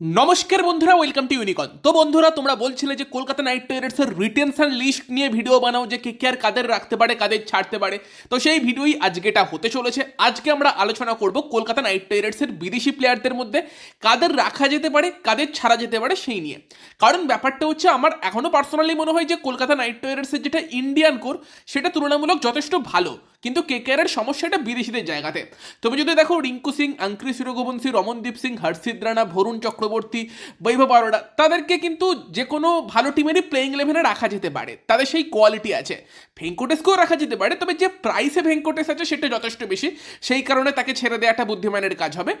নমস্কার বন্ধুরা welcome to ইউনিকন তো বন্ধুরা, তোমরা বলছিলে যে কলকাতা নাইট রাইডার্সের রিটেনশন লিস্ট নিয়ে ভিডিও বানাও, যে কে আর কাদের রাখতে পারে, কাদের ছাড়তে পারে। তো সেই ভিডিওই আজকেটা হতে চলেছে। আজকে আমরা আলোচনা করব কলকাতা নাইট রাইডার্সের বিদেশি প্লেয়ারদের মধ্যে, কাদের রাখা যেতে পারে, কাদের ছাড়া যেতে পারে সেই নিয়ে। কারণ ব্যাপারটা হচ্ছে, আমার এখনও পার্সোনালি মনে হয় যে কলকাতা নাইট রাইডার্সের যেটা ইন্ডিয়ান কোর সেটা তুলনামূলক যথেষ্ট ভালো। কিন্তু কেকেআরের সমস্যাটা বিদেশিদের জায়গাতে। তুমি যদি দেখো রিঙ্কু সিং আঙ্ক্রি সুরগোবংশী রমনদীপ সিং হর্ষিদ রানা ভরুণ চক্রবর্তী, বৈভব অরোরা তাদেরকে কিন্তু যে কোনো ভালো টিমেরই প্লেইং ইলেভেনে রাখা যেতে পারে। তাদের সেই কোয়ালিটি আছে। ভেঙ্কটেশকেও রাখা যেতে পারে, তবে যে প্রাইসে ভেঙ্কটেশ আছে সেটা যথেষ্ট বেশি। সেই কারণে তাকে ছেড়ে দেওয়াটা বুদ্ধিমানের কাজ হবে।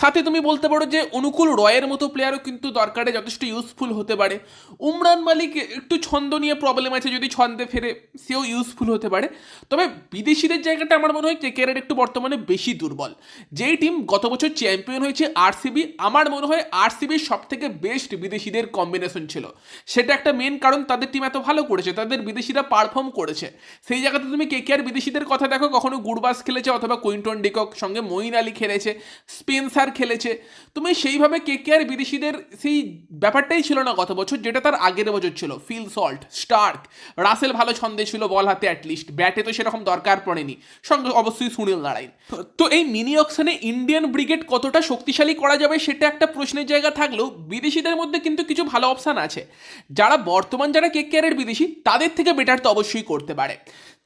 সাথে তুমি বলতে পারো যে অনুকূল রয়ের মতো প্লেয়ারও কিন্তু দরকারে যথেষ্ট ইউজফুল হতে পারে। উমরান মালিক একটু ছন্দ নিয়ে প্রবলেম আছে, যদি ছন্দে ফেরে, সেও ইউজফুল হতে পারে। তবে বিদেশিদের জায়গাটা আমার মনে হয় কেকেআরের একটু বর্তমানে বেশি দুর্বল। যেই টিম গত বছর চ্যাম্পিয়ন হয়েছে আরসিবি, আমার মনে হয় আরসিবির সব থেকে বেস্ট বিদেশিদের কম্বিনেশন ছিল। সেটা একটা মেন কারণ, তাদের টিম এত ভালো করেছে, তাদের বিদেশিরা পারফর্ম করেছে। সেই জায়গাতে তুমি কেকেআর বিদেশিদের কথা দেখো, কখনো গুডবাস খেলেছে অথবা কুইন্টন ডিকক সঙ্গে মঈন আলী খেলেছে, স্পেন্সার খেলেছে। তুমি সেইভাবে কেকেআর বিদেশিদের সেই ব্যাপারটাই ছিল না গত বছর, যেটা তার আগের বছর ছিল। ফিল সল্ট, স্টার্ক, রাসেল ভালো ছন্দে ছিল বল হাতে অ্যাটলিস্ট ব্যাটে তো সেরকম দরকার পড়েনি সঙ্গে অবশ্যই সুনীল নারায়ণ। তো এই মিনি অকশনে ইন্ডিয়ান ব্রিগেড কতটা শক্তিশালী করা যাবে সেটা একটা প্রশ্নের জায়গা থাকলেও বিদেশিদের মধ্যে কিন্তু কিছু ভালো অপশান আছে। যারা বর্তমান যারা কেকেআরের বিদেশি, তাদের থেকে বেটার তো অবশ্যই করতে পারে।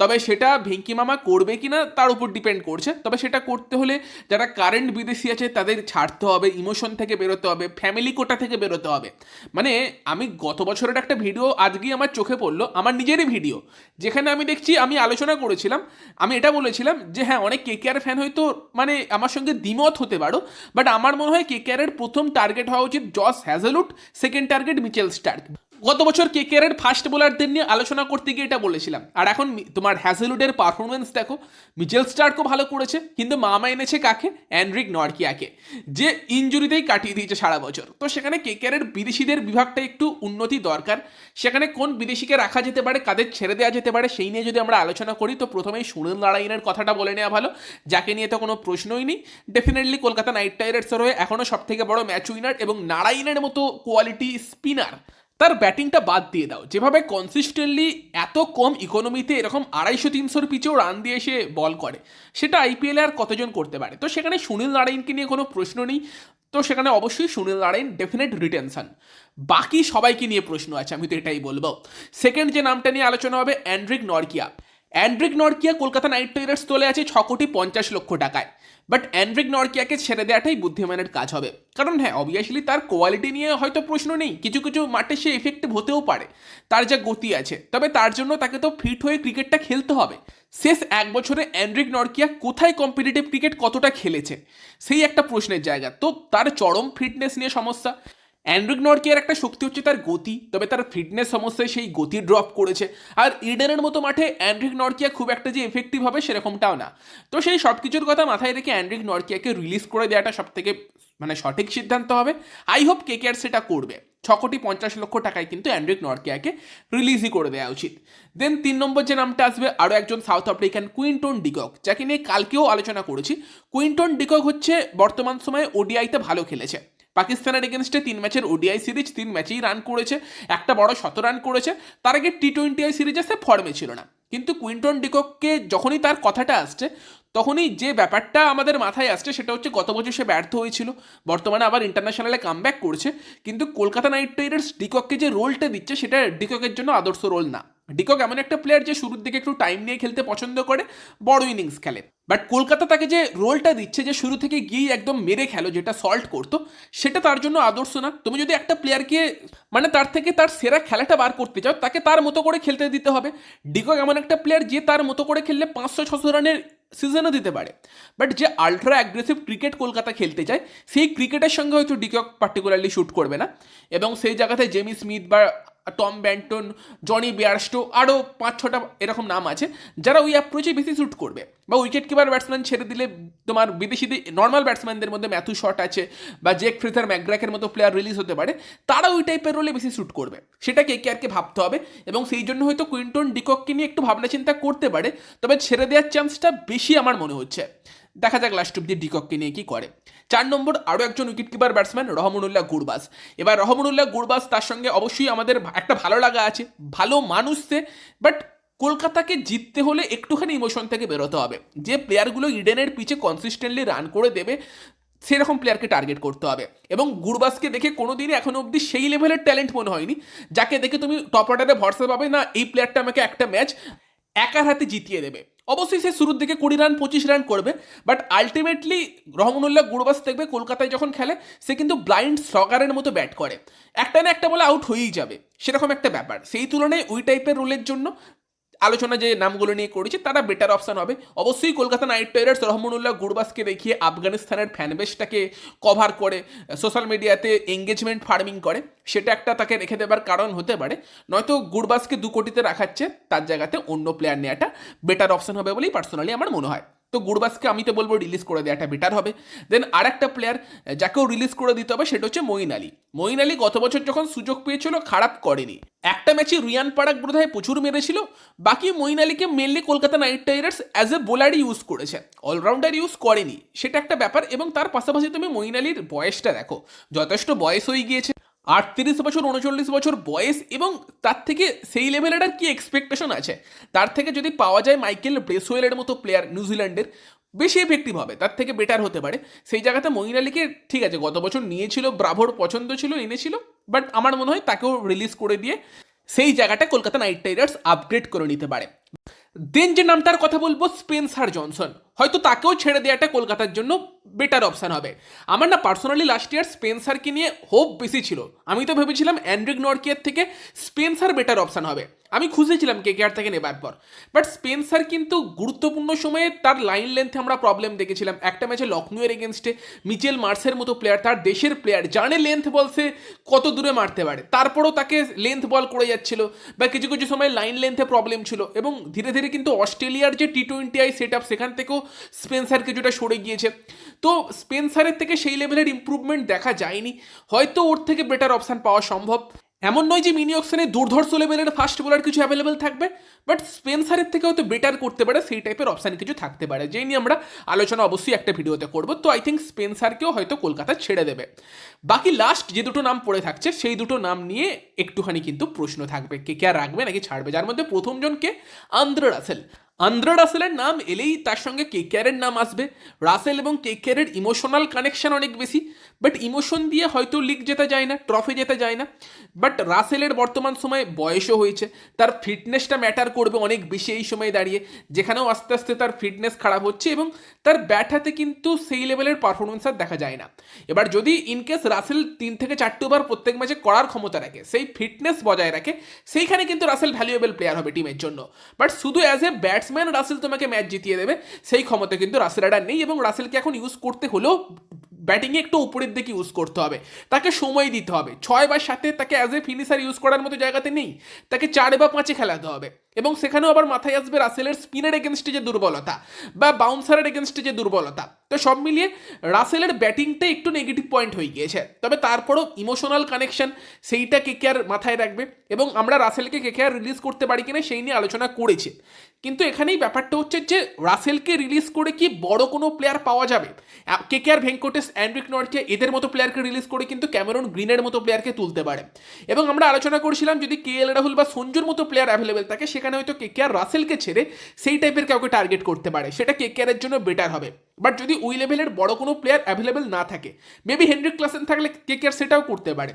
তবে সেটা ভেঙ্কি মামা করবে কিনা তার উপর ডিপেন্ড করছে। তবে সেটা করতে হলে যারা কারেন্ট বিদেশি আছে, তাদের ছাড়তে হবে ইমোশন থেকে বেরোতে হবে ফ্যামিলি কোটা থেকে বেরোতে হবে। মানে আমি গত বছরের একটা ভিডিও আজকেই আমার চোখে পড়ল, আমার নিজেরই ভিডিও যেখানে আমি দেখছি, আমি আলোচনা করেছিলাম, আমি এটা বলেছিলাম যে হ্যাঁ অনেক কে কেকেআর ফ্যান হয়তো মানে আমার সঙ্গে দ্বিমত হতে পারো বাট আমার মনে হয় কে কেকেআরের প্রথম টার্গেট হওয়া উচিত Josh Hazlewood second target Mitchell Starc. গত বছর কে কে কেকেআরের ফার্স্ট বোলারদের নিয়ে আলোচনা করতে গিয়ে এটা বলেছিলাম। আর এখন তোমার হ্যাজেলুডের পারফরমেন্স দেখো, মিচেল স্টার্কও ভালো করেছে, কিন্তু মামা এনেছে কাকে? অ্যান্ড্রিক নর্কিয়াকে, যে ইঞ্জুরিতেই কাটিয়ে দিয়েছে সারা বছর। তো সেখানে কে কে কেকেআরের বিদেশিদের বিভাগটা একটু উন্নতি দরকার। সেখানে কোন বিদেশিকে রাখা যেতে পারে, কাদের ছেড়ে দেওয়া যেতে পারে, সেই নিয়ে যদি আমরা আলোচনা করি, তো প্রথমেই সুনীল নারায়ণের কথাটা বলে নেওয়া ভালো। যাকে নিয়ে তো কোনো প্রশ্নই নেই। ডেফিনেটলি কলকাতা নাইট রাইডার্সের হয়ে এখনও সব থেকে বড় ম্যাচ উইনার এবং নারায়ণের মতো কোয়ালিটি স্পিনার তার ব্যাটিংটা বাদ দিয়ে দাও। যেভাবে কনসিস্টেন্টলি এত কম ইকোনমিতে এরকম আড়াইশো, তিনশোর পিছেও রান দিয়ে এসে বল করে, সেটা আইপিএলে আর কতজন করতে পারে? তো সেখানে সুনীল নারায়ণকে নিয়ে কোনো প্রশ্ন নেই। তো সেখানে অবশ্যই সুনীল নারায়ণ ডেফিনেট রিটেনশন বাকি সবাইকে নিয়ে প্রশ্ন আছে, আমি তো এটাই বলব। সেকেন্ড যে নামটা নিয়ে আলোচনা হবে, Anrich Nortje. Anrich Nortje Kolkata Knight Riders তোলে আছে ছ কোটি পঞ্চাশ লক্ষ টাকায়। বাট অ্যান্ড্রিক নর্কিয়াকে ছেড়ে দেওয়াটাই বুদ্ধিমানের কাজ হবে। কারণ হ্যাঁ অবভিয়াসলি তার কোয়ালিটি নিয়ে হয়তো প্রশ্ন নেই, কিছু কিছু মাঠে সে এফেক্টিভ হতেও পারে। তার যা গতি আছে, তবে তার জন্য তাকে তো ফিট হয়ে ক্রিকেটটা খেলতে হবে। শেষ এক বছরে অ্যান্ড্রিক নর্কিয়া কোথায় কম্পিটিটিভ ক্রিকেট কতটা খেলেছে? সেই একটা প্রশ্নের জায়গা। তো তার চরম ফিটনেস নিয়ে সমস্যা। অ্যান্ড্রিক নরকিয়ার একটা শক্তি হচ্ছে তার গতি, তবে তার ফিটনেস সমস্যায় সেই গতি ড্রপ করেছে। আর ইডেনের মতো মাঠে অ্যান্ড্রিক নর্কিয়া খুব একটা যে এফেক্টিভ হবে সেরকমটাও না। তো সেই সব কিছুর কথা মাথায় রেখে অ্যান্ড্রিক নর্কিয়াকে রিলিজ করে দেওয়াটা সব থেকে মানে সঠিক সিদ্ধান্ত হবে। আই হোপ কে আর সেটা করবে। ছ কোটি পঞ্চাশ লক্ষ টাকায় কিন্তু অ্যান্ড্রিক নর্কিয়াকে রিলিজই করে দেওয়া উচিত। দেন তিন নম্বর যে নামটা আসবে, আরও একজন সাউথ আফ্রিকান কুইন্টন ডিকক যাকে নিয়ে কালকেও আলোচনা করেছি। কুইন্টন ডিকক হচ্ছে বর্তমান সময়ে ওডিআইতে ভালো খেলেছে। পাকিস্তানের এগেনস্টে তিন ম্যাচের ওডিআই সিরিজ তিন ম্যাচেই রান করেছে। একটা বড় শত রান করেছে। তার আগে টি টোয়েন্টি আই সিরিজে সে ফর্মে ছিল না। কিন্তু কুইন্টন ডিকককে যখনই তার কথাটা আসছে, তখনই যে ব্যাপারটা আমাদের মাথায় আসছে, সেটা হচ্ছে গত বছর সে ব্যর্থ হয়েছিল। বর্তমানে আবার ইন্টারন্যাশনালে কামব্যাক করছে। কিন্তু কলকাতা নাইট রাইডার্স ডিকককে যে রোলটা দিচ্ছে, সেটা ডিককের জন্য আদর্শ রোল না। ডিকক এমন একটা প্লেয়ার যে শুরুর দিকে একটু টাইম নিয়ে খেলতে পছন্দ করে, বড় ইনিংস খেলে। বাট কলকাতা তাকে যে রোলটা দিচ্ছে যে শুরু থেকে গিয়েই একদম মেরে খেলো, যেটা সল্ট করতো, সেটা তার জন্য আদর্শ না। তুমি যদি একটা প্লেয়ারকে মানে তার থেকে তার সেরা খেলাটা বার করতে চাও, তাকে তার মতো করে খেলতে দিতে হবে। ডিকক এমন একটা প্লেয়ার যে তার মতো করে খেললে পাঁচশো ছশো রানের সিজনও দিতে পারে। বাট যে আলট্রা অ্যাগ্রেসিভ ক্রিকেট কলকাতা খেলতে চায়, সেই ক্রিকেটের সঙ্গে হয়তো ডিকক পার্টিকুলারলি শ্যুট করবে না। এবং সেই জায়গাতে জেমি স্মিথ বা টম ব্যান্টন, জনি বিয়ারস্টো আরও পাঁচ, ছটা এরকম নাম আছে, যারা ওই অ্যাপ্রোচে বেশি শ্যুট করবে। বা উইকেট কিপার ব্যাটসম্যান ছেড়ে দিলে তোমার বিদেশিদের নর্মাল ব্যাটসম্যানদের মধ্যে ম্যাথু শট আছে, বা জেক ফ্রিজার ম্যাকগ্র্যাকের মতো প্লেয়ার রিলিজ হতে পারে, তারা ওই টাইপের রোলে বেশি শ্যুট করবে। সেটা কে কেয়ারকে ভাবতে হবে, এবং সেই জন্য হয়তো কুইন্টন ডিকককে নিয়ে একটু ভাবনা চিন্তা করতে পারে, তবে ছেড়ে দেওয়ার চান্সটা বেশি আমার মনে হচ্ছে। দেখা যাক লাস্ট অব্দি ডিকককে নিয়ে কি করে। চার নম্বর, আরও একজন wicket keeper batsman Rahmanullah Gurbaz এবার রহমানুল্লাহ গুরবাজ তার সঙ্গে অবশ্যই আমাদের একটা ভালো লাগা আছে। ভালো মানুষ সে বাট কলকাতাকে জিততে হলে একটুখানি ইমোশন থেকে বেরোতে হবে। যে প্লেয়ারগুলো ইডেনের পিছে কনসিস্টেন্টলি রান করে দেবে, সেরকম প্লেয়ারকে টার্গেট করতে হবে। এবং গুরবাসকে দেখে কোনোদিনই এখনও অবধি সেই লেভেলের ট্যালেন্ট মনে হয়নি, যাকে দেখে তুমি টপ অর্ডারে ভরসা পাবে, না, এই প্লেয়ারটা আমাকে একটা ম্যাচ একার হাতে জিতিয়ে দেবে। অবশ্যই সে শুরুর দিকে কুড়ি রান পঁচিশ রান করবে বাট আলটিমেটলি রহমানুল্লাহ গুরবাস দেখবে কলকাতায় যখন খেলে, সে কিন্তু ব্লাইন্ড স্লগারের মতো ব্যাট করে। একটা না একটা বলে আউট হয়েই যাবে। সেরকম একটা ব্যাপার। সেই তুলনায় ওই টাইপের রোলের জন্য আলোচনা যে নামগুলো নিয়ে করেছে, তারা বেটার অপশান হবে। অবশ্যই কলকাতা নাইট রাইডার্স রহমানুল্লাহ গুরবাসকে দেখিয়ে আফগানিস্তানের ফ্যানবেসটাকে কভার করে সোশ্যাল মিডিয়াতে এঙ্গেজমেন্ট ফার্মিং করে, সেটা একটা তাকে রেখে দেবার কারণ হতে পারে। নয়তো গুরবাসকে দু কোটিতে রাখাচ্ছে, তার জায়গাতে অন্য প্লেয়ার নেওয়াটা বেটার অপশান হবে বলেই পার্সোনালি আমার মনে হয়। তো গুরবাসকে আমি তো বলব রিলিজ করে দেওয়াটা বেটার হবে। দেন আর একটা প্লেয়ার যাকেও রিলিজ করে দিতে হবে সেটা হচ্ছে মঈন আলী। মঈন আলী গত বছর যখন সুযোগ পেয়েছিল, খারাপ করেনি। একটা ম্যাচে রিয়ান পারাক বোধহয় প্রচুর মেরেছিল, বাকি মঈন আলীকে mainly Kolkata Knight Riders as a বোলারই use করেছে। অলরাউন্ডার ইউজ করেনি। সেটা একটা ব্যাপার এবং তার পাশাপাশি তুমি মঈন আলীর বয়সটা দেখো। যথেষ্ট বয়স হয়ে গিয়েছে। আটত্রিশ বছর, উনচল্লিশ বছর বয়স এবং তার থেকে সেই লেভেলের কি এক্সপেকটেশন আছে? তার থেকে যদি পাওয়া যায় মাইকেল ব্রেসওয়েলের মতো প্লেয়ার নিউজিল্যান্ডের বেশি এফেক্টিভ হবে, তার থেকে বেটার হতে পারে। সেই জায়গাতে মঈন আলীকে ঠিক আছে, গত বছর নিয়েছিল, ব্রাভোর পছন্দ ছিল, এনেছিল বাট আমার মনে হয় তাকেও রিলিজ করে দিয়ে সেই জায়গাটা কলকাতা নাইট রাইডার্স আপগ্রেড করে নিতে পারে। দেন যে নামটার কথা বলব, স্পেন্সার জনসন। হয়তো তাকেও ছেড়ে দেওয়াটা কলকাতার জন্য বেটার অপশান হবে। আমার না পার্সোনালি লাস্ট ইয়ার স্পেন্সারকে নিয়ে হোপ বেশি ছিল। আমি তো ভেবেছিলাম অ্যান্ড্রিক নর্কিয়ার থেকে স্পেন্সার বেটার অপশান হবে। আমি খুঁজেছিলাম কে কে আর থেকে নেবার পর। বাট স্পেন্সার কিন্তু গুরুত্বপূর্ণ সময়ে তার লাইন লেন্থে আমরা প্রবলেম দেখেছিলাম। একটা ম্যাচে লখনউয়ের এগেনস্টে মিচেল মার্সের মতো প্লেয়ার তার দেশের প্লেয়ার জানে লেন্থ বল সে কত দূরে মারতে পারে। তারপরেও তাকে লেন্থ বল করে যাচ্ছিল বা কিছু কিছু সময় লাইন লেন্থে প্রবলেম ছিল। এবং ধীরে ধীরে কিন্তু অস্ট্রেলিয়ার যে T twenty I set up সেখান থেকেও স্পেন্সার কিছুটা সরে গিয়েছে। তো স্পেন্সারের থেকে সেই লেভেলের ইম্প্রুভমেন্ট দেখা যায়নি। হয়তো ওর থেকে বেটার অপশান পাওয়া সম্ভব। এমন নয় যে মিনি অপশানে দুর্ধর্ষ লেভেলের ফাস্ট বোলার কিছু অ্যাভেলেবেল থাকবে বাট স্পেন্সারের থেকে হয়তো বেটার করতে পারে, সেই টাইপের অপশান কিছু থাকতে পারে। যেই নিয়ে আমরা আলোচনা অবশ্যই একটা ভিডিওতে করব। তো আই থিঙ্ক স্পেন্সারকেও হয়তো কলকাতা ছেড়ে দেবে। বাকি লাস্ট যে দুটো নাম পড়ে থাকছে, সেই দুটো নাম নিয়ে একটুখানি কিন্তু প্রশ্ন থাকবে। কে কে আর রাখবে নাকি ছাড়বে? যার মধ্যে প্রথমজনকে আন্দ্র রাসেল। আন্দ্রা রাসেলের নাম এলেই তার সঙ্গে কেকেআরের নাম আসবে। রাসেল এবং কেকেআরের ইমোশনাল কানেকশন অনেক বেশি বাট ইমোশন দিয়ে হয়তো লিগ যেতে যায় না ট্রফি যেতে যায় না বাট রাসেলের বর্তমান সময়ে বয়সও হয়েছে, তার ফিটনেসটা ম্যাটার করবে অনেক বেশি এই সময়ে দাঁড়িয়ে, যেখানেও আস্তে আস্তে তার ফিটনেস খারাপ হচ্ছে এবং তার ব্যাট হাতে কিন্তু সেই লেভেলের পারফরমেন্স আর দেখা যায় না। এবার যদি ইনকেস রাসেল তিন থেকে চারটে ওভার প্রত্যেক ম্যাচে করার ক্ষমতা রাখে, সেই ফিটনেস বজায় রাখে, সেইখানে কিন্তু রাসেল ভ্যালুয়েবল প্লেয়ার হবে টিমের জন্য। বাট শুধু অ্যাজ এ ব্যাটসম্যান রাসেল তোমাকে ম্যাচ জিতিয়ে দেবে। সেই ক্ষমতা কিন্তু রাসেল রাডার নেই এবং রাসেলকে এখন ইউজ করতে হলেও ব্যাটিংয়ে একটু উপরের দিকে ইউজ করতে হবে। তাকে সময় দিতে হবে। ছয় বা সাতে তাকে অ্যাজ এ ফিনিশার ইউজ করার মতো জায়গাতে নেই। তাকে চার বা পাঁচে খেলাতে হবে। এবং সেখানেও আবার মাথায় আসবে রাসেলের স্পিনের এগেনস্টে যে দুর্বলতা বা বাউন্সারের এগেনস্টে যে দুর্বলতা। তো সব মিলিয়ে রাসেলের ব্যাটিংটা একটু নেগেটিভ পয়েন্ট হয়ে গিয়েছে। তবে তারপরও ইমোশনাল কানেকশন সেইটা কে কে আর মাথায় রাখবে এবং আমরা রাসেলকে কে কে আর রিলিজ করতে পারি কিনা সেই নিয়ে আলোচনা করেছে। কিন্তু এখানেই ব্যাপারটা হচ্ছে যে রাসেলকে রিলিজ করে কি বড় কোনো প্লেয়ার পাওয়া যাবে? কে কে আর ভেঙ্কটেশ অ্যান্ড্রিক নর্কে এদের মতো প্লেয়ারকে রিলিজ করে কিন্তু ক্যামেরন গ্রিনের মতো প্লেয়ারকে তুলতে পারে। এবং আমরা আলোচনা করেছিলাম যদি কে এল রাহুল বা সঞ্জুর মতো প্লেয়ার অ্যাভেলেবেল থাকে সেখানে হয়তো কে কে আর রাসেলকে ছেড়ে সেই টাইপের কাউকে টার্গেট করতে পারে। সেটা কে কে আরের জন্য বেটার হবে। বাট যদি ওই লেভেলের বড় কোনো প্লেয়ার অ্যাভেলেবেল না থাকে মেবি হেনরিক ক্লাসেন থাকলে কে কে আর সেটাও করতে পারে।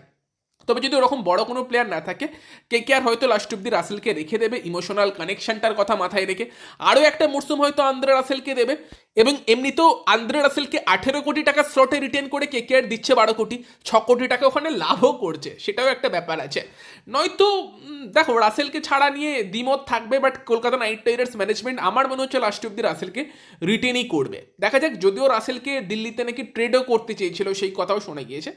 তবে যদি ওরকম বড় কোনো প্লেয়ার না থাকে, কে কে আর হয়তো লাস্ট অব্দি রাসেলকে রেখে দেবে? ইমোশনাল কানেকশনটার কথা মাথায় রেখে। আরও একটা মরসুম হয়তো আন্দ্রে রাসেলকে দেবে। এবং এমনিতেও আন্দ্রে রাসেলকে আঠেরো কোটি টাকা স্লটে রিটেন করে কে কে আর দিচ্ছে বারো কোটি, ছ কোটি টাকা ওখানে লাভও করছে। সেটাও একটা ব্যাপার আছে। নয়তো দেখো, রাসেলকে ছাড়া নিয়ে দ্বিমত থাকবে but Kolkata Knight Riders management আমার মনে হচ্ছে লাস্ট অব্দি রাসেলকে রিটেনই করবে। দেখা যাক, যদিও রাসেলকে দিল্লিতে নাকি ট্রেডও করতে চেয়েছিল, সেই কথাও শোনা গিয়েছে।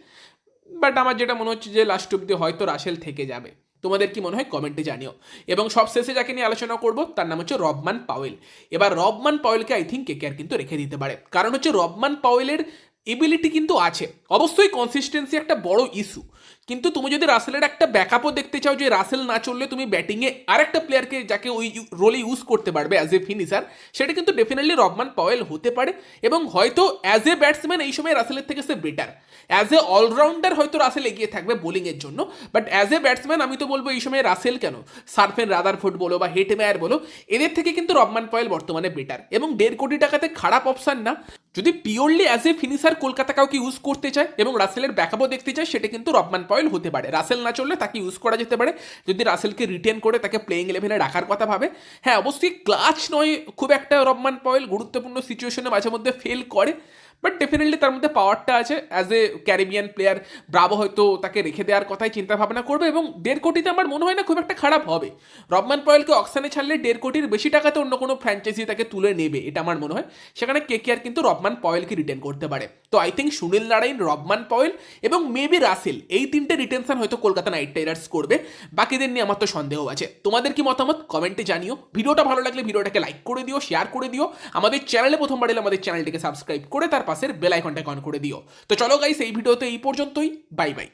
বাট আমার যেটা মনে হচ্ছে যে লাস্ট অব্দি হয়তো রাসেল থেকে যাবে। তোমাদের কি মনে হয়? কমেন্টে জানিও। এবং সব শেষে যাকে নিয়ে আলোচনা করব, তার নাম হচ্ছে রবমান পাওয়েল। এবার রবমান পাওয়েলকে আই থিঙ্ক কে কেয়ার কিন্তু রেখে দিতে পারে। কারণ হচ্ছে রবমান পাওয়েলের এবিলিটি কিন্তু আছে। অবশ্যই কনসিস্টেন্সি একটা বড় ইস্যু কিন্তু তুমি যদি রাসেলের একটা ব্যাকআপও দেখতে চাও যে রাসেল না চললে তুমি ব্যাটিংয়ে আরেকটা প্লেয়ারকে যাকে ওই রোলে ইউজ করতে পারবে অ্যাজ এ ফিনিশার সেটা কিন্তু ডেফিনেটলি রবমান পাওয়েল হতে পারে এবং হয়তো অ্যাজ এ ব্যাটসম্যান এই সময় রাসেলের থেকে সে বেটার অ্যাজ এ অলরাউন্ডার হয়তো রাসেল এগিয়ে থাকবে বোলিংয়ের জন্য বাট অ্যাজ এ ব্যাটসম্যান আমি তো বলব এই সময় রাসেল কেন? সার্ফেন রাদারফুড বলো বা হেট মেয়ার বলো, এদের থেকে কিন্তু রবমান পয়েল বর্তমানে বেটার এবং দেড় কোটি টাকাতে খারাপ অপশান না। যদি purely as a finisher Kolkata কাউকে ইউজ করতে চায় এবং রাসেলের ব্যাকআপও দেখতে চায়, সেটা কিন্তু রবমান পয়েল হতে পারে। রাসেল না চললে তাকে ইউজ করা যেতে পারে। যদি রাসেলকে রিটেন করে তাকে প্লেইং ইলেভেনে রাখার কথা ভাবে হ্যাঁ অবশ্যই ক্লাচ নয় খুব একটা রবমান পয়েল। গুরুত্বপূর্ণ সিচুয়েশনে মাঝে মধ্যে ফেল করে। বাট ডেফিনেটলি তার মধ্যে পাওয়ারটা আছে। As a Caribbean player Bravo হয়তো তাকে রেখে দেওয়ার কথাই চিন্তা ভাবনা করবে এবং দেড় কোটিতে আমার মনে হয় না খুব একটা খারাপ হবে। রবমান পয়েলকে অকশানে ছাড়লে দেড় কোটির বেশি টাকাতে অন্য কোনো ফ্র্যাঞ্চাইজি তাকে তুলে নেবে, এটা আমার মনে হয়। সেখানে কে কে আর কিন্তু রবমান পয়েলকে রিটেন করতে পারে। তো I think Sunil Narine Rovman Powell এবং মেবি রাসেল এই তিনটে রিটেনশন হয়তো কলকাতা নাইট রাইডার্স করবে। বাকিদের নিয়ে আমার তো সন্দেহ আছে। তোমাদের কি মতামত? কমেন্টে জানিও। ভিডিওটা ভালো লাগলে ভিডিওটাকে লাইক করে দিও শেয়ার করে দিও। আমাদের চ্যানেলে প্রথমবার এলে আমাদের চ্যানেলটিকে সাবস্ক্রাইব করে তার পাশের বেল আইকনটাকে অন করে দিও। তো চলো গাইস এই ভিডিওতে এই পর্যন্তই। Bye bye